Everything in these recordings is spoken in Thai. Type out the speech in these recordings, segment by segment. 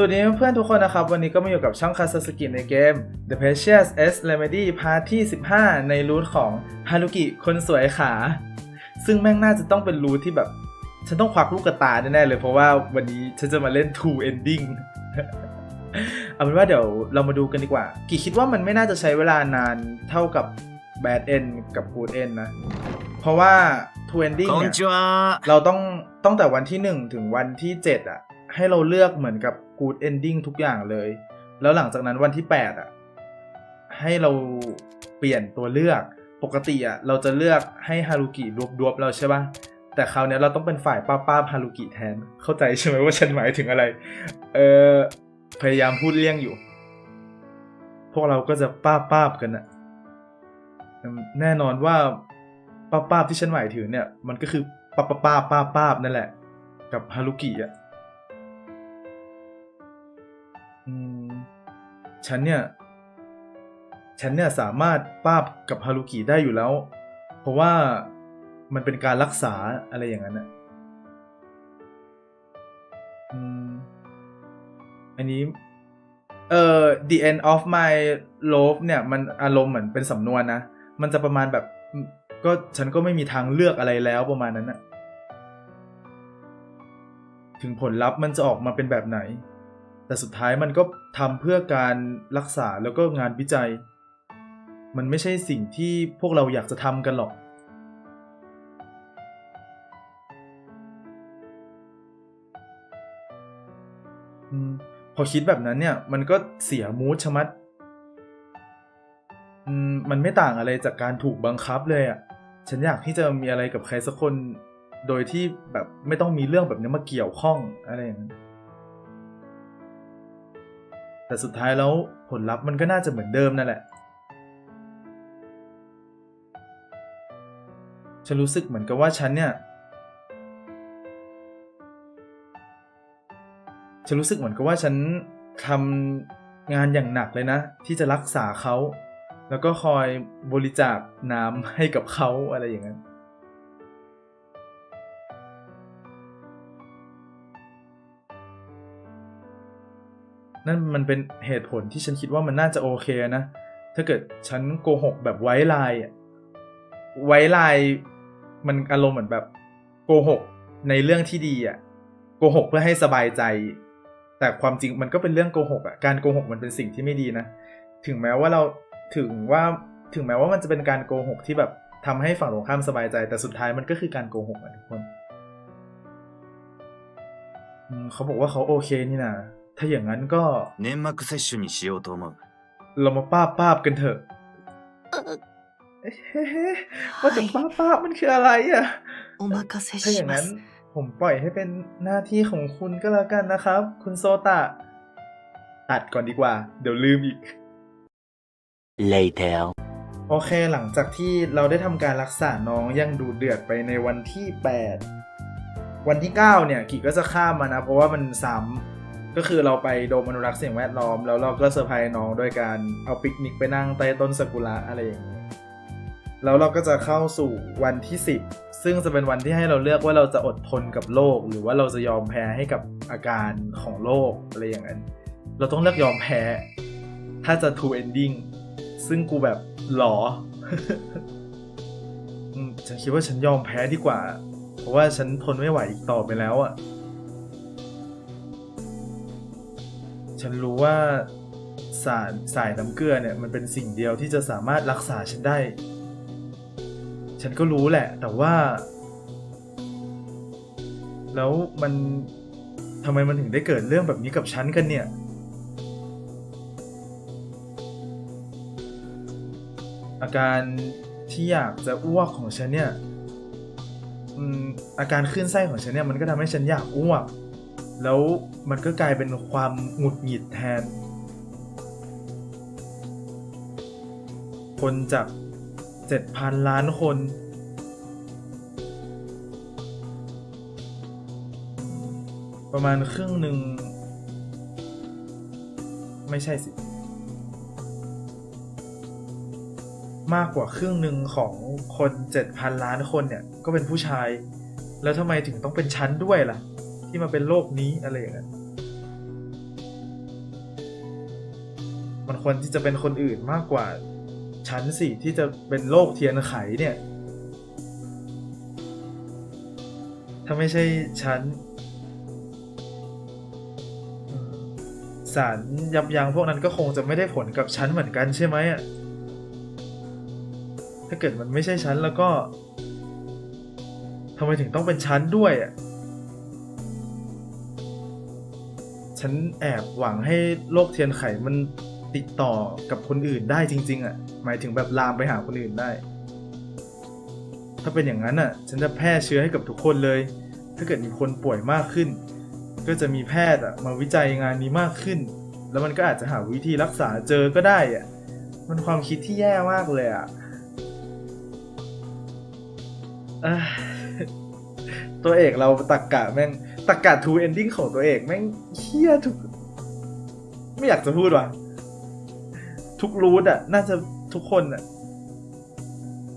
สวัสดีเพื่อนๆทุกคนนะครับ วันนี้ก็มาอยู่กับช่องคาซาสกิในเกม The Precious S Remedy Part ที่ 15 ในรูทของฮารุกิคนสวยขา ซึ่งแม่งน่าจะต้องเป็นรูทที่แบบ ฉันต้องควักลูกกระตาแน่ๆเลยเพราะว่าวันนี้ฉันจะมาเล่น Two Ending เอาเป็นว่าเดี๋ยวเรามาดูกันดีกว่า กี่คิดว่ามันไม่น่าจะใช้เวลานานเท่ากับ Bad End กับ Good End นะ เพราะว่า Two Ending เนี่ยเราต้องตั้งแต่วันที่ 1 ถึงวันที่ 7อะ ให้เราเลือกเหมือนกับ good ending ทุกอย่างเลย แล้วหลังจากนั้นวันที่ 8 อะ ให้เราเปลี่ยนตัวเลือกปกติอะเราจะเลือกให้ฮารุกิดวบดวบๆเราใช่ปะแต่คราวนี้เราต้องเป็นฝ่ายป้าป้าฮารุกิแทน เข้าใจใช่ไหมว่าฉันหมายถึงอะไร เออพยายามพูดเลี่ยงอยู่ พวกเราก็จะป้าป้ากันอะแน่นอนว่าป้าป้าที่ฉันหมายถึงเนี่ย มันก็คือป้าป้าป้าป้าป้านั่นแหละ กับฮารุกิอะ ฉันเนี่ยฉันเนี่ยสามารถป้าบกับฮารุกิได้อยู่แล้ว เพราะว่ามันเป็นการรักษาอะไรอย่างนั้นอะอันนี้ เอ่อ the end of my love เนี่ย มันอารมณ์เหมือนเป็นสำนวนนะ มันจะประมาณแบบ ก็ฉันก็ไม่มีทางเลือกอะไรแล้วประมาณนั้นน่ะถึงผลลัพธ์มันจะออกมาเป็นแบบไหน แต่สุดท้ายมันก็ทำเพื่อการรักษาแล้วก็งานวิจัย มันไม่ใช่สิ่งที่พวกเราอยากจะทำกันหรอกอพอคิดแบบนั้นเนี่ย มันก็เสียมูดชะมัดมมันไม่ต่างอะไรจากการถูกบังคับเลยอะ่ะ ฉันอยากที่จะมีอะไรกับใครสักคน โดยที่แบบไม่ต้องมีเรื่องแบบนี้มาเกี่ยวข้องอะไรอย่างนั้น แต่สุดท้ายแล้วผลลัพธ์มันก็น่าจะเหมือนเดิมนั่นแหละ ฉันรู้สึกเหมือนกับว่าฉันเนี่ย ฉันรู้สึกเหมือนกับว่าฉันทำงานอย่างหนักเลยนะ ที่จะรักษาเขา แล้วก็คอยบริจาคน้ำให้กับเขาอะไรอย่างนั้น นั่นมันเป็นเหตุผลที่ฉันคิดว่ามันน่าจะโอเคนะ ถ้าเกิดฉันโกหกแบบไว้ลายไว้ลายมันอารมณ์เหมือนแบบโกหกในเรื่องที่ดีอะโกหกเพื่อให้สบายใจ แต่ความจริงมันก็เป็นเรื่องโกหกอะการโกหกมันเป็นสิ่งที่ไม่ดีนะ ถึงแม้ว่าเราถึงว่าถึงแม้ว่ามันจะเป็นการโกหกที่แบบทำให้ฝั่งตรงข้ามสบายใจ แต่สุดท้ายมันก็คือการโกหกอะทุกคนเขาบอกว่าเขาโอเคนี่นะ ถ้าอย่างนั้นก็ 粘膜接種にしようと思う。 เรามาป้าบป้าบกันเถอะเอ๊ะว่าแต่ป้าบป้าบมันคืออะไรอ่ะ お任せ ถ้าอ し ย่าง ま นั้น す。 ผมปล่อยให้เป็นหน้าที่ของคุณก็แล้วกันนะครับ คุณโซตะ ตัดก่อนดีกว่า เดี๋ยวลืมอีก Later. โอเคหลังจากที่เราได้ทำการรักษาน้องอยังดูเดือดไปในวันที่ 8 วันที่ 9 เนี่ยกิก็จะข้ามมานะ เพราะว่ามันซ้ำ ก็คือเราไปโดมอนุรักษ์สิ่งแวดล้อม แล้วเราก็เซอร์ไพรส์น้องด้วยการเอาปิกนิกไปนั่งใต้ต้นซากุระอะไรอย่างนี้แล้วเราก็จะเข้าสู่วันที่ 10 ซึ่งจะเป็นวันที่ให้เราเลือกว่าเราจะอดทนกับโรคหรือว่าเราจะยอมแพ้ให้กับอาการของโรคอะไรอย่างนั้น เราต้องเลือกยอมแพ้ ถ้าจะ true ending ซึ่งกูแบบหรออืมฉันคิดว่าฉันยอมแพ้ดีกว่า เพราะว่าฉันทนไม่ไหวอีกต่อไปแล้วอะ่ะ ฉันรู้ว่าสารสายน้ำเกลือเนี่ยมันเป็นสิ่งเดียวที่จะสามารถรักษาฉันได้ ฉันก็รู้แหละ แต่ว่า แล้วมันทำไมมันถึงได้เกิดเรื่องแบบนี้กับฉันกันเนี่ย อาการที่อยากจะอ้วกของฉันเนี่ยอืมอาการคลื่นไส้ของฉันเนี่ยมันก็ทำให้ฉันอยากอ้วก แล้ว มันก็กลายเป็นความหงุดหงิดแทน คนจากเจ็ดพันล้านคน ประมาณครึ่งหนึ่ง ไม่ใช่สิ มากกว่าครึ่งหนึ่งของคนเจ็ดพันล้านคนเนี่ย ก็เป็นผู้ชาย แล้วทำไมถึงต้องเป็นชั้นด้วยล่ะที่มาเป็นโลกนี้อะไรอย่างเงี้ย มันควรที่จะเป็นคนอื่นมากกว่าฉันสิที่จะเป็นโลกเทียนไขเนี่ย ถ้าไม่ใช่ฉันสารยับยั้งพวกนั้นก็คงจะไม่ได้ผลกับฉันเหมือนกันใช่ไหมอะถ้าเกิดมันไม่ใช่ฉันแล้วก็ทำไมถึงต้องเป็นฉันด้วยอะฉันแอบหวังให้โลกเทียนไขมัน ติดต่อกับคนอื่นได้จริง ๆอะหมายถึงแบบลามไปหาคนอื่นได้ ถ้าเป็นอย่างนั้นอะ ฉันจะแพร่เชื้อให้กับทุกคนเลย ถ้าเกิดมีคนป่วยมากขึ้น ก็จะมีแพทย์อะมาวิจัยงานนี้มากขึ้น แล้วมันก็อาจจะหาวิธีรักษาเจอก็ได้อะมันความคิดที่แย่มากเลยอะตัวเอกเราตักกะแม่งตักกะทูเอนดิ้งของตัวเอกแม่งเฮี้ยทุก ไม่อยากจะพูดว่ะ ทุกรูทอะ น่าจะทุกคนอะ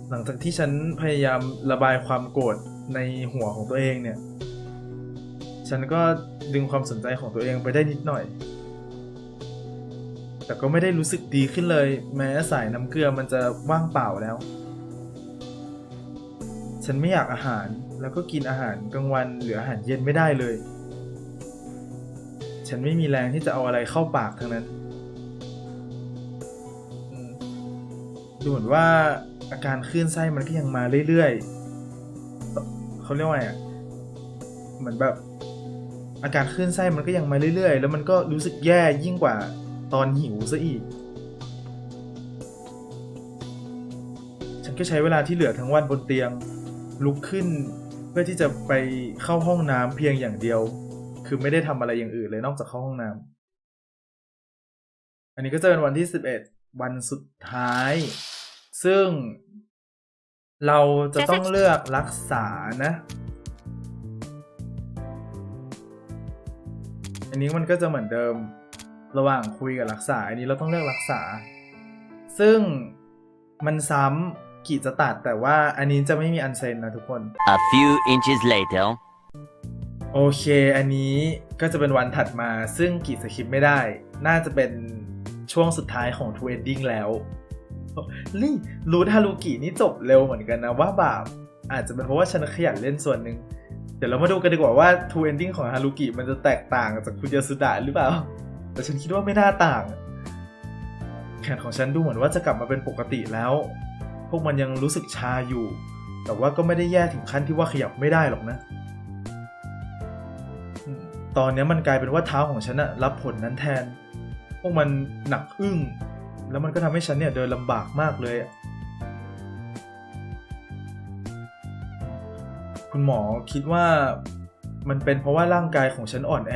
หลังจากที่ฉันพยายามระบายความโกรธในหัวของตัวเองเนี่ย ฉันก็ดึงความสนใจของตัวเองไปได้นิดหน่อย แต่ก็ไม่ได้รู้สึกดีขึ้นเลย แม้สายน้ำเกลือมันจะว่างเปล่าแล้ว ฉันไม่อยากอาหารแล้วก็กินอาหารกลางวันหรืออาหารเย็นไม่ได้เลย ฉันไม่มีแรงที่จะเอาอะไรเข้าปากทั้งนั้น ดูเหมือนว่าอาการคลื่นไส้มันก็ยังมาเรื่อยๆเขาเรียกว่าไงอะเหมือนแบบอาการคลื่นไส้มันก็ยังมาเรื่อย ๆ แล้วมันก็รู้สึกแย่ยิ่งกว่าตอนหิวซะอีก ฉันก็ใช้เวลาที่เหลือทั้งวันบนเตียง ลุกขึ้นเพื่อที่จะไปเข้าห้องน้ำเพียงอย่างเดียว คือไม่ได้ทำอะไรอย่างอื่นเลยนอกจากเข้าห้องน้ำอันนี้ก็จะเป็นวันที่ 11 วันสุดท้าย ซึ่งเราจะต้องเลือกรักษานะ อันนี้มันก็จะเหมือนเดิมระหว่างคุยกับรักษา อันนี้เราต้องเลือกรักษา ซึ่งมันซ้ำกีจะตัดแต่ว่าอันนี้จะไม่มีอันเซนนะทุกคน A few inches later. โอเค อันนี้ก็จะเป็นวันถัดมาซึ่งกีสคริปต์ไม่ได้ น่าจะเป็นช่วงสุดท้ายของทูเอนดิ้งแล้ว ลี่รูทฮารุกินี่จบเร็วเหมือนกันนะว่าบาปอาจจะเป็นเพราะว่าฉันขยันเล่นส่วนหนึ่งเดี๋ยวเรามาดูกันดีกว่าว่าทูเอนดิ้งของฮารุกิมันจะแตกต่างจากคุยาสุดะหรือเปล่า แต่ฉันคิดว่าไม่น่าต่าง แขนของฉันดูเหมือนว่าจะกลับมาเป็นปกติแล้ว พวกมันยังรู้สึกชาอยู่ แต่ว่าก็ไม่ได้แย่ถึงขั้นที่ว่าขยับไม่ได้หรอกนะ ตอนนี้มันกลายเป็นว่าเท้าของฉันอะรับผลนั้นแทน พวกมันหนักอึ้ง แล้วมันก็ทำให้ฉันเนี่ยเดินลำบากมากเลยคุณหมอคิดว่ามันเป็นเพราะว่าร่างกายของฉันอ่อนแอ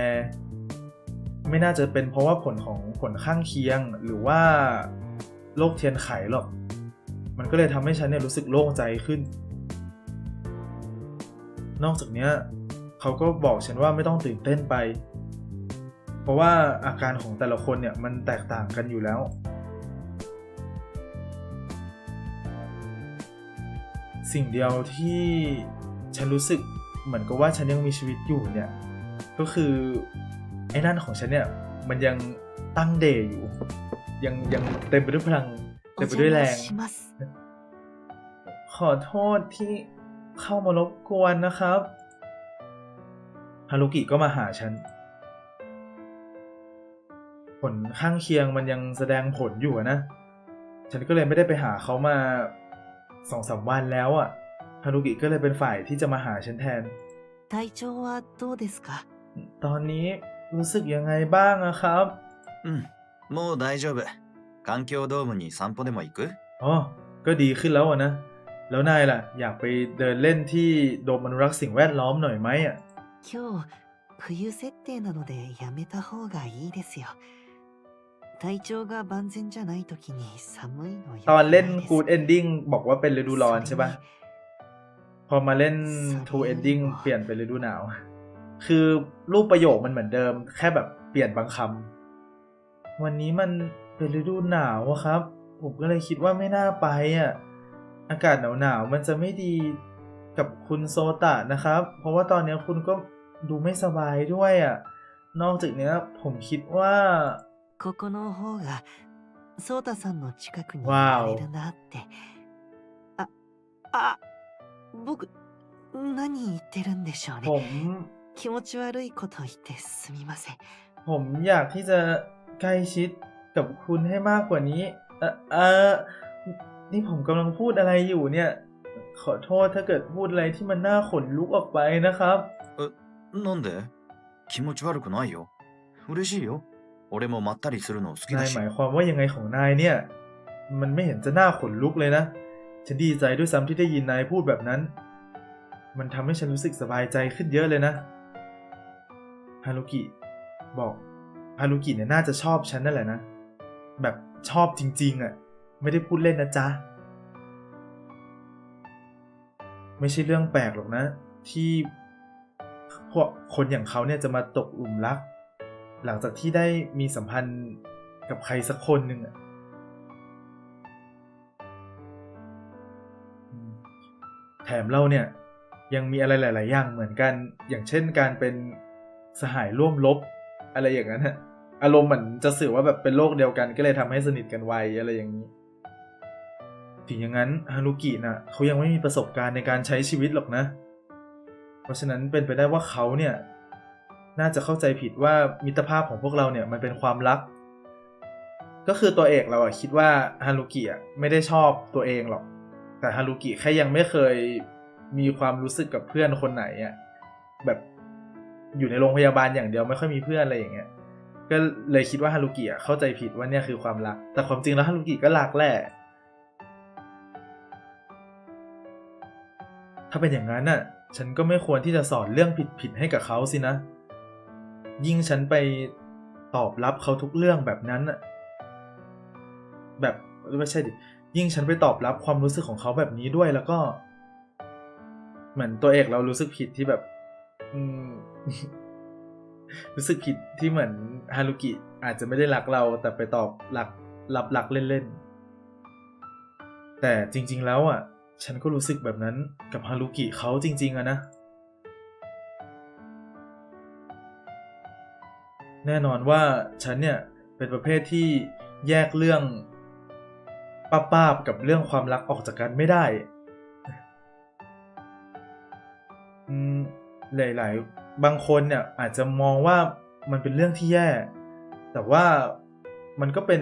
ไม่น่าจะเป็นเพราะว่าผลของผลข้างเคียงหรือว่าโรคเทียนไขหรอก มันก็เลยทำให้ฉันเนี่ยรู้สึกโล่งใจขึ้น นอกจากเนี้ยเขาก็บอกฉันว่าไม่ต้องตื่นเต้นไป เพราะว่าอาการของแต่ละคนเนี่ยมันแตกต่างกันอยู่แล้ว สิ่งเดียวที่ฉันรู้สึกเหมือนกับว่าฉันยังมีชีวิตอยู่เนี่ย ก็คือไอ้นั่นของฉันเนี่ย มันยังตั้งเดย์อยู่ ยังยังเต็มไปด้วยพลัง เต็มไปด้วยแรง ขอโทษที่เข้ามารบกวนนะครับฮารุกิก็มาหาฉัน ผลข้างเคียงมันยังแสดงผลอยู่นะ ฉันก็เลยไม่ได้ไปหาเขามา สองสามวันแล้วอะฮารุกิก็เลยเป็นฝ่ายที่จะมาหาฉันแทน 体調はどうですか ตอนนี้รู้สึกยังไงบ้างอะครับ うん、もう大丈夫。環境ドームに散歩でも行く อ๋อ ก็ดีขึ้นแล้วอะนะ แล้วนายล่ะ อยากไปเดินเล่นที่โดมอนุรักษ์สิ่งแวดล้อมหน่อยไหมอะ 今日、冬設定なのでやめた方がいいですよ。 体調が万全じゃない時に寒いのよ ตอนเล่น です Good Ending บอกว่าเป็นฤดูร้อนใช่ปะพอมาเล่น そ True れに Ending も เปลี่ยนเป็นฤดูหนาว คือรูปประโยคมันเหมือนเดิม แค่แบบเปลี่ยนบางคำ วันนี้มันเป็นฤดูหนาวอะครับ ผมก็เลยคิดว่าไม่น่าไปอ่ะ อากาศหนาวๆมันจะไม่ดีกับคุณโซตะนะครับ เพราะว่าตอนนี้คุณก็ดูไม่สบายด้วยอ่ะ นอกจากเนี้ยผมคิดว่า ここの方が ソータさんの近くにいわおられるなって。あ、あ、僕、何言ってるんでしょう ผ ね。 ม 気持ち悪いこと言ってすみません。 ผมอยากที่จะใกล้ชิดกับคุณให้มากกว่านี้ เออเออนี่ผมกำลังพูดอะไรอยู่เนี่ย ขอโทษถ้าเกิดพูดอะไรที่มันน่าขนลุกออกไปนะครับ なんで気持ち悪くないよ。嬉しいよ。 俺もまったりするの好き นา だ ย し หมายความว่ายังไงของนายเนี่ย มันไม่เห็นจะน่าขนลุกเลยนะ ฉันดีใจด้วยซ้ำที่ได้ยินนายพูดแบบนั้น มันทำให้ฉันรู้สึกสบายใจขึ้นเยอะเลยนะ ฮารุกิ บอก ฮารุกิเนี่ยน่าจะชอบฉันนั่นแหละนะ แบบชอบจริง ๆ อ่ะ ไม่ได้พูดเล่นนะจ๊ะ ไม่ใช่เรื่องแปลกหรอกนะ ที่พวกคนอย่างเขาเนี่ยจะมาตกหลุมรัก หลังจากที่ได้มีสัมพันธ์กับใครสักคนหนึ่งอะแถมเราเนี่ยยังมีอะไรหลาย ๆ อย่างเหมือนกัน อย่างเช่นการเป็นสหายร่วมรบอะไรอย่างนั้นฮะ อารมณ์เหมือนจะสื่อว่าแบบเป็นโลกเดียวกันก็เลยทำให้สนิทกันไวอะไรอย่างนี้ ถึงอย่างนั้นฮารุกิน่ะเขายังไม่มีประสบการณ์ในการใช้ชีวิตหรอกนะ เพราะฉะนั้นเป็นไปได้ว่าเขาเนี่ย น่าจะเข้าใจผิดว่ามิตรภาพของพวกเราเนี่ยมันเป็นความลับก็คือตัวเอกเราอะคิดว่าฮารุกิอะไม่ได้ชอบตัวเองหรอก แต่ฮารุกิแค่ยังไม่เคยมีความรู้สึกกับเพื่อนคนไหนอะแบบอยู่ในโรงพยาบาลอย่างเดียวไม่ค่อยมีเพื่อนอะไรอย่างเงี้ย ก็เลยคิดว่าฮารุกิอะเข้าใจผิดว่าเนี่ยคือความรัก แต่ความจริงแล้วฮารุกิก็รักแหละถ้าเป็นอย่างนั้นน่ะ ฉันก็ไม่ควรที่จะสอนเรื่องผิดๆให้กับเขาสินะ ยิ่งฉันไปตอบรับเขาทุกเรื่องแบบนั้นน่ะแบบไม่ใช่ดิยิ่งฉันไปตอบรับความรู้สึกของเขาแบบนี้ด้วยแล้วก็ เหมือนตัวเอกเรารู้สึกผิดที่แบบ อืมรู้สึกผิดที่เหมือนฮารุกิอาจจะไม่ได้รักเรา แต่ไปตอบรักรับรักเล่นๆแต่จริง ๆ แล้วอะ ฉันก็รู้สึกแบบนั้นกับฮารุกิเขาจริง ๆอะนะ แน่นอนว่าฉันเนี่ยเป็นประเภทที่แยกเรื่องป้าบๆกับเรื่องความรักออกจากกันไม่ได้หลาย ๆ บางคนเนี่ยอาจจะมองว่ามันเป็นเรื่องที่แย่ แต่ว่ามันก็เป็น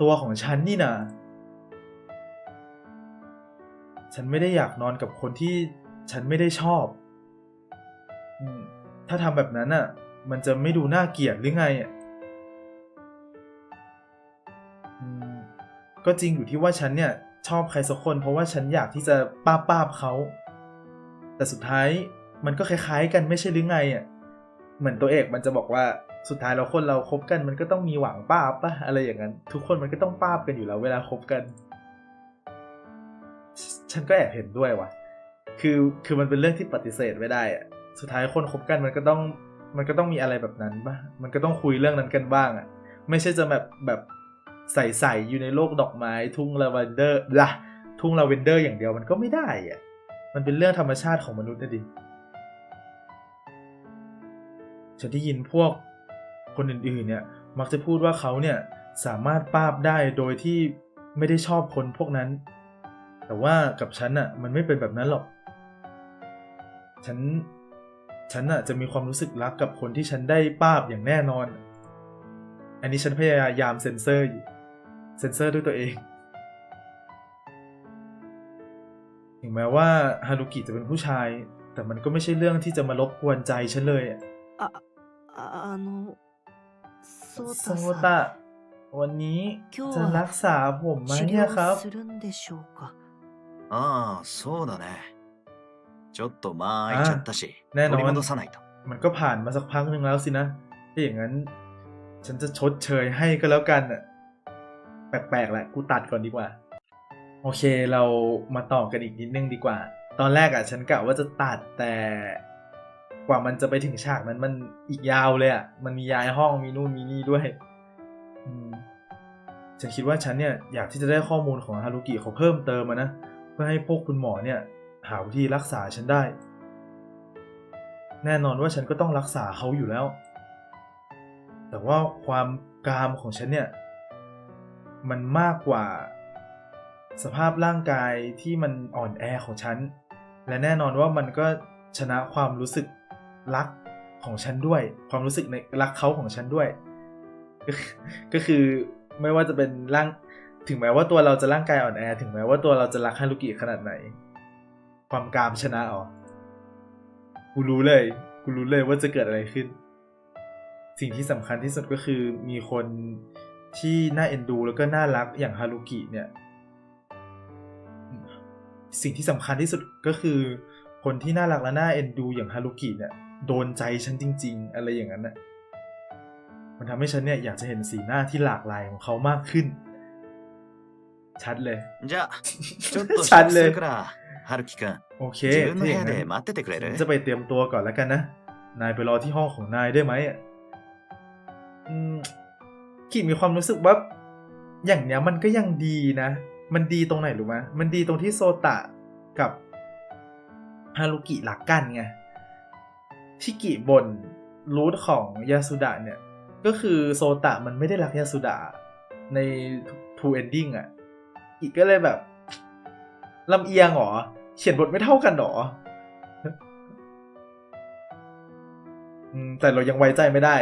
ตัวของฉันนี่นะฉันไม่ได้อยากนอนกับคนที่ฉันไม่ได้ชอบ ถ้าทำแบบนั้นอะ มันจะไม่ดูน่าเกลียดหรือไงอะก็จริงอยู่ที่ว่าฉันเนี่ย ชอบใครสักคน เพราะว่าฉันอยากที่จะป้าป้าบเขา แต่สุดท้ายมันก็คล้ายๆ กันไม่ใช่หรือไงอะเหมือนตัวเอกมันจะบอกว่าสุดท้ายเราคนเราคบกันมันก็ต้องมีหวังป้าบปะอะไรอย่างนั้น ทุกคนมันก็ต้องป้าบกันอยู่แล้วเวลาคบกัน ฉันก็แอบเห็นด้วยว่ะ คือคือมันเป็นเรื่องที่ปฏิเสธไม่ได้อะสุดท้ายคนคบกันมันก็ต้อง มันก็ต้องมีอะไรแบบนั้นป่ะมันก็ต้องคุยเรื่องนั้นกันบ้างอะ ไม่ใช่จะแบบแบบใส่ใส่อยู่ในโลกดอกไม้ ทุ่งลาเวนเดอร์ละทุ่งลาเวนเดอร์อย่างเดียวมันก็ไม่ได้อะ มันเป็นเรื่องธรรมชาติของมนุษย์นะดิ ฉันได้ยินพวกคนอื่นๆเนี่ยมักจะพูดว่าเขาเนี่ยสามารถป้าบได้โดยที่ไม่ได้ชอบคนพวกนั้น แต่ว่ากับฉันอะมันไม่เป็นแบบนั้นหรอก ฉัน ฉันอะจะมีความรู้สึกรักกับคนที่ฉันได้ป้าบอย่างแน่นอน อันนี้ฉันพยายามเซ็นเซอร์อยู่ เซ็นเซอร์ด้วยตัวเอง ถึงแม้ว่าฮารุกิจะเป็นผู้ชาย แต่มันก็ไม่ใช่เรื่องที่จะมารบกวนใจฉันเลยอะ あ、ああの、ソー โซ タさん。 ตะวันนี้ 今日 จะ は รักษาผมไหม 治 เนี่ยครับ 療するんでしょうかああ、そうだね。 ちょっと間空いちゃったし、ね取り戻さないと。 มันก็ผ่านมาสักพักหนึ่งแล้วสินะถ้าอย่างนั้น ฉันจะชดเชยให้ก็แล้วกันอ่ะ แปลกๆแหละ กูตัดก่อนดีกว่า โอเคเรามาต่อกันอีกนิดนึงดีกว่า ตอนแรกอ่ะ ฉันกะว่าจะตัดแต่กว่ามันจะไปถึงฉากนั้นมันอีกยาวเลยอ่ะ มันมีย้ายห้องมีนู่นมีนี่ด้วยอืมฉันคิดว่าฉันเนี่ยอยากที่จะได้ข้อมูลของฮารุกิเขาเพิ่มเติมมานะ เพื่อให้พวกคุณหมอเนี่ย หาวิธีรักษาฉันได้ แน่นอนว่าฉันก็ต้องรักษาเขาอยู่แล้ว แต่ว่าความกามของฉันเนี่ย มันมากกว่าสภาพร่างกายที่มันอ่อนแอของฉัน และแน่นอนว่ามันก็ชนะความรู้สึกรักของฉันด้วย ความรู้สึกในรักเขาของฉันด้วย ก็คือไม่ว่าจะเป็นร่าง ถึงแม้ว่าตัวเราจะร่างกายอ่อนแอ ถึงแม้ว่าตัวเราจะรักฮารุกิขนาดไหน ความกามชนะอ๋อกูรู้เลยกูรู้เลยว่าจะเกิดอะไรขึ้น สิ่งที่สำคัญที่สุดก็คือมีคนที่น่าเอ็นดูแล้วก็น่ารักอย่างฮารุกิเนี่ย สิ่งที่สำคัญที่สุดก็คือ คนที่น่ารักและน่าเอ็นดูอย่างฮารุกิเนี่ยโดนใจฉันจริง ๆ อะไรอย่างนั้นน่ะมันทำให้ฉันเนี่ยอยากจะเห็นสีหน้าที่หลากหลายของเขามากขึ้น ชัดเลยชัดเลย ฮารุกิคุณโอเคถ้าอย่างนั้นจะไปเตรียมตัวก่อนแล้วกันนะ นายไปรอที่ห้องของนายได้ไหมอืมกิมีความรู้สึกว่าอย่างเนี้ยมันก็ยังดีนะ มันดีตรงไหนรู้ไหมมันดีตรงที่โซตะกับฮารุกิหลักกันไงที่กิบนรูทของยาสุดะเนี่ย ก็คือโซตะมันไม่ได้รักยาสุดะในทูเอนดิ้งอะ กิก็เลยแบบ ลำเอียงเหรอ เขียนบทไม่เท่ากันเหรอ อืมแต่เรายังไว้ใจไม่ได้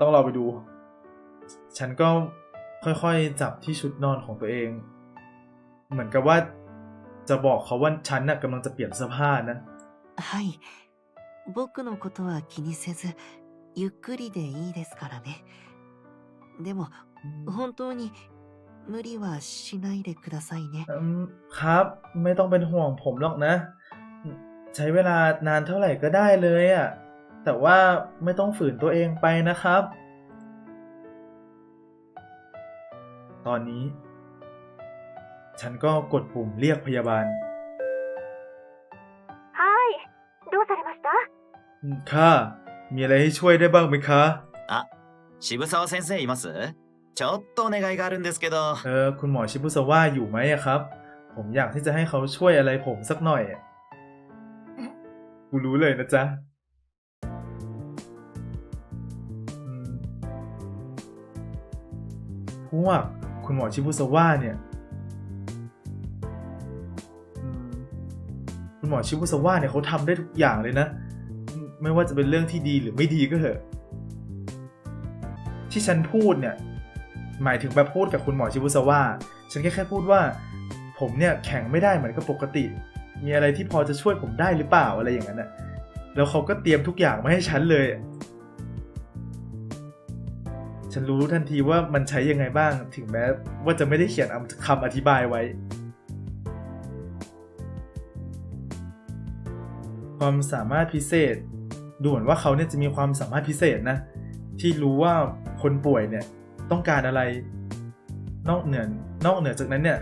ต้องรอไปดู ฉันก็ค่อยๆจับที่ชุดนอนของตัวเอง เหมือนกับว่าจะบอกเขาว่าฉันน่ะกำลังจะเปลี่ยนเสื้อผ้านะ はい。僕のことは気にせず、ゆっくりでいいですからね。でも、本当に 無理はしないでくださいね。 อืมครับ ไม่ต้องเป็นห่วงผมหรอกนะ ใช้เวลานานเท่าไหร่ก็ได้เลยอะ่ะ แต่ว่าไม่ต้องฝืนตัวเองไปนะครับ ตอนนี้ ฉันก็กดปุ่มเรียกพยาบาล はい。どうされました อืมค่ะ มีอะไรให้ช่วยได้บ้างไหมคะ あ、渋沢先生います ちょっとお願いがあるんですけど。 เออ คุณหมอชิบุสวะอยู่ไหมอะครับ ผมอยากที่จะให้เขาช่วยอะไรผมสักหน่อยอะกูรู้เลยนะจ๊ะอืมพวกคุณหมอชิบุสวะเนี่ยอืมคุณหมอชิบุสวะเนี่ยเขาทำได้ทุกอย่างเลยนะอืมไม่ว่าจะเป็นเรื่องที่ดีหรือไม่ดีก็เถอะ ที่ฉันพูดเนี่ย หมายถึงแบบพูดกับคุณหมอชิบุสวะฉันแค่แค่พูดว่า ผมเนี่ยแข็งไม่ได้เหมือนกับปกติ มีอะไรที่พอจะช่วยผมได้หรือเปล่าอะไรอย่างนั้นนะแล้วเขาก็เตรียมทุกอย่างมาให้ฉันเลย ฉันรู้ทันทีว่ามันใช้ยังไงบ้าง ถึงแม้ว่าจะไม่ได้เขียนคำอธิบายไว้ ความสามารถพิเศษ ดูเหมือนว่าเขาเนี่ยจะมีความสามารถพิเศษนะ ที่รู้ว่าคนป่วยเนี่ย ต้องการอะไร นอกเหนือนอกเหนือจากนั้นเนี่ย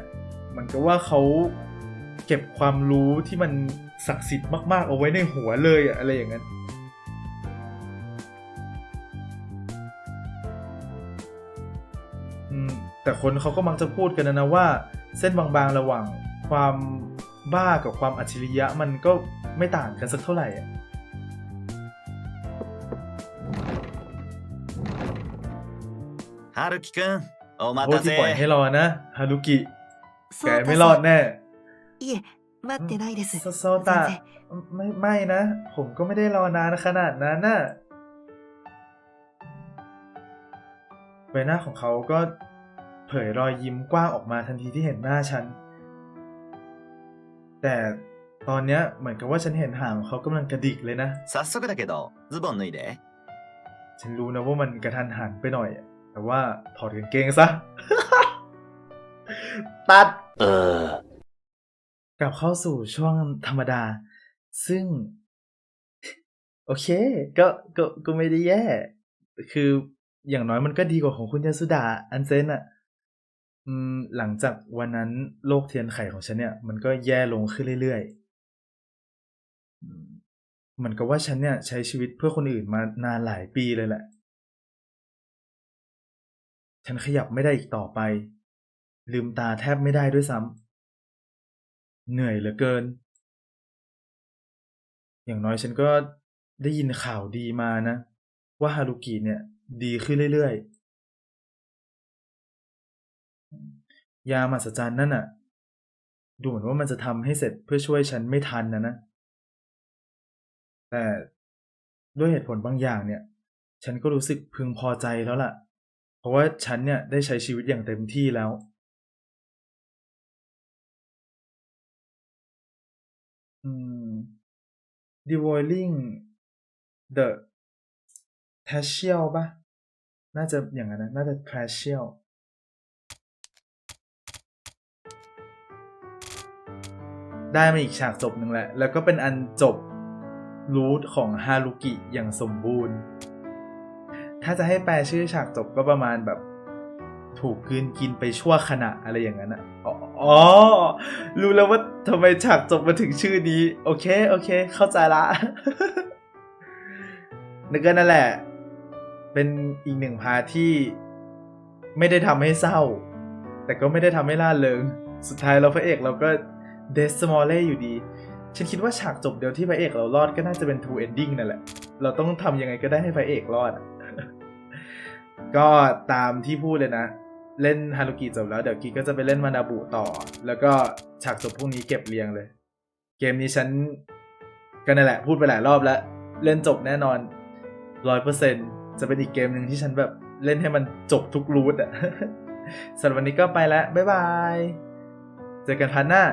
มันก็ว่าเขาเก็บความรู้ที่มันศักดิ์สิทธิ์มาก ๆ เอาไว้ในหัวเลยอะอะไรอย่างนั้นแต่คนเขาก็มักจะพูดกันนะว่า เส้นบางๆระหว่างความบ้ากับความอัจฉริยะมันก็ไม่ต่างกันสักเท่าไหร่ อะ はるきくん、お待 โอ้ た ที่ปล่อยให้ せ。 รอนะฮารุกิ そ แก う ไม่รอดแน่ いえ、待ってないです。 โซโซตะ 全然 ไม่ไม่นะ ผมก็ไม่ได้รอนานขนาดนั้นน่ะใบหน้าของเขาก็เผยรอยยิ้มกว้างออกมาทันทีที่เห็นหน้าฉัน แต่ตอนเนี้ยเหมือนกับว่าฉันเห็นหางของเขากำลังกระดิกเลยนะ 早速だけど、ズボン脱いで。 ฉันรู้นะว่ามันกระทันหันไปหน่อย แต่ว่าถอดกางเกงซะ ตัดうーกลับเข้าสู่ช่วงธรรมดา ซึ่ง โอเค ก็ก็ก็ไม่ได้แย่ คืออย่างน้อยมันก็ดีกว่าของคุณยาสุดา อันเซนอะอืมหลังจากวันนั้นโลกเทียนไขของฉันเนี่ย มันก็แย่ลงขึ้นเรื่อยๆอืมเหมือนกับว่าฉันเนี่ย ใช้ชีวิตเพื่อคนอื่นมานานหลายปีเลยแหละ ฉันขยับไม่ได้อีกต่อไป ลืมตาแทบไม่ได้ด้วยซ้ำเหนื่อยเหลือเกิน อย่างน้อยฉันก็ได้ยินข่าวดีมานะ ว่าฮารุกิเนี่ย ดีขึ้นเรื่อยๆ ยามหัศจรรย์นั่นน่ะดูเหมือนว่ามันจะทำให้เสร็จเพื่อช่วยฉันไม่ทันนะนะ แต่ด้วยเหตุผลบางอย่างเนี่ย ฉันก็รู้สึกพึงพอใจแล้วล่ะ เพราะว่าฉันเนี่ยได้ใช้ชีวิตอย่างเต็มที่แล้ว อืม Devoiling the t a s h i a l ป่ะ น่าจะอย่างนั้นนะน่าจะ t a s h i a l ได้มาอีกฉากจบหนึ่งแหละ แล้วก็เป็นอันจบรูทของฮารุกิอย่างสมบูรณ์ ถ้าจะให้แปลชื่อฉากจบก็ประมาณแบบ ถูกกืนกินไปชั่วขณะอะไรอย่างนั้นอะอ๋อ รู้แล้วว่าทำไมฉากจบมาถึงชื่อนี้ โอเค โอเค เข้าใจละนึกก็นั่นแหละ เป็นอีกหนึ่งพาที่ไม่ได้ทำให้เศร้า แต่ก็ไม่ได้ทำให้ล่าเริง สุดท้ายเราพระเอกเราก็เดสมอลเล่อยู่ดี ฉันคิดว่าฉากจบเดียวที่พระเอกเรารอดก็น่าจะเป็น two ending นั่นแหละ เราต้องทำยังไงก็ได้ให้พระเอกรอดอะ ก็ตามที่พูดเลยนะ เล่นฮารุกิจบแล้ว เดี๋ยวกีก็จะไปเล่นมานาบุต่อ แล้วก็ฉากจบพวกนี้เก็บเรียงเลย เกมนี้ฉันก็นั่นแหละ พูดไปหลายรอบแล้ว เล่นจบแน่นอนร้อยเปอร์เซ็นจะเป็นอีกเกมหนึ่งที่ฉันแบบเล่นให้มันจบทุกรูทอะสำหรับวันนี้ก็ไปแล้ว บ๊ายบาย เจอกันพันหน้า